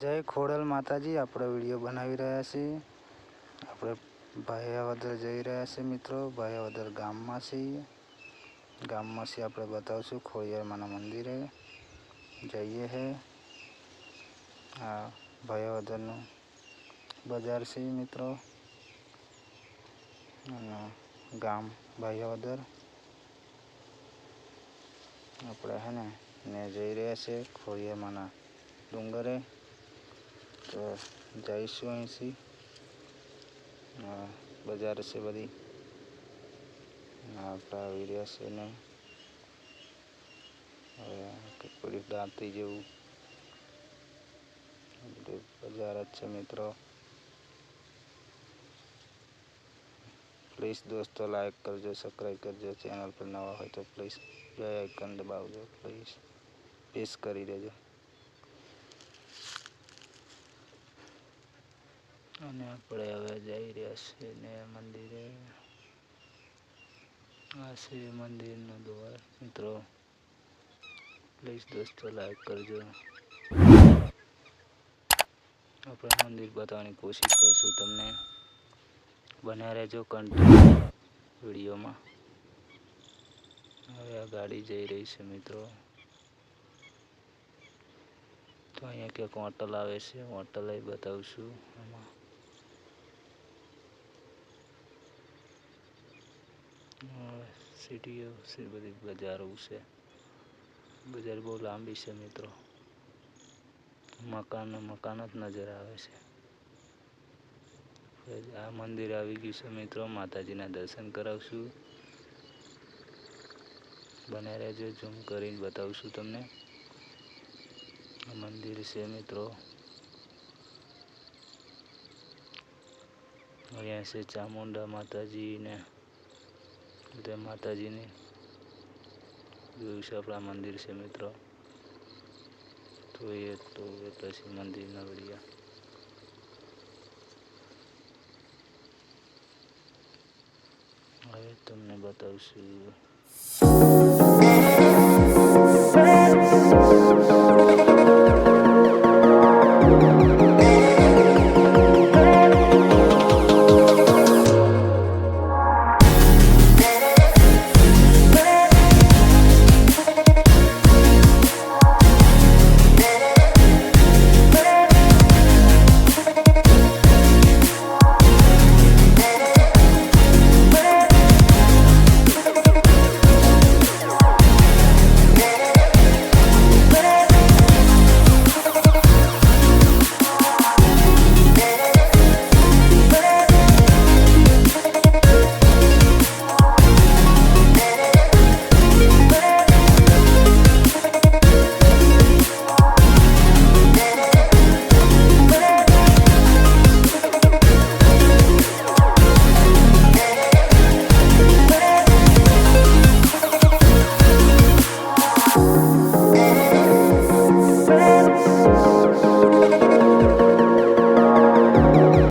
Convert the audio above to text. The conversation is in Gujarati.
જય ખોડલ માતાજી, આપણે વીડિયો બનાવી રહ્યા છીએ. આપણે ભાયાવદર જઈ રહ્યા છીએ મિત્રો, ભાયાવદર ગામમાં છીએ. ગામમાંથી આપણે બતાવશું ખોડિયારમાના મંદિરે. જઈએ છે આ ભાયાવદરનું બજાર છે મિત્રો. અને ગામ ભાયાવદર. આપણે હે ને જઈ રહ્યા છે ખોડિયારમાના ડુંગરે. તો જઈશું અહીંથી. બજાર છે બધી. આપણા આવી રહ્યા છે ને હવે પૂરી દાંતી જેવું. બજાર જ છે મિત્રો. પ્લીઝ દોસ્તો લાઈક કરજો, સબસ્ક્રાઈબ કરજો, ચેનલ પર નવા હોય તો પ્લીઝ બે આઇકન દબાવજો, પ્લીઝ. પ્લીઝ કરી દેજો. અને આપણે હવે જઈ રહ્યા છીએ ને મંદિરે. આ છે મંદિરનું દ્વાર. મિત્રો પ્લીઝ દોસ્તો લાઈક કરજો. આપણે મંદિર બતાવવાની કોશિશ કરશું તમને. બન્યા રહેજો કન્ટિન્યુ વિડીયોમાં. હવે આ ગાડી જઈ રહી છે, મિત્રો. તો અહીંયા ક્યાંક હોટલ આવે છે, હોટલ એ બતાવશું. આમાં સિટીઓ છે, બધી બજારો છે. બજાર બહુ લાંબી છે મિત્રો. મકાન મકાન જ નજર આવે છે. આ મંદિર આવી ગયું છે મિત્રો. માતાજીના દર્શન કરાવશું. બન્યા રહેજો, ઝૂમ કરીને બતાવશું તમને. મંદિર છે મિત્રો. અહીંયા છે ચામુંડા માતાજી ને માતાજીની. જોયું છે આપણા મંદિર છે મિત્રો. તો એ તો એ પછી મંદિરના વિડીયા હવે તમને બતાવશું.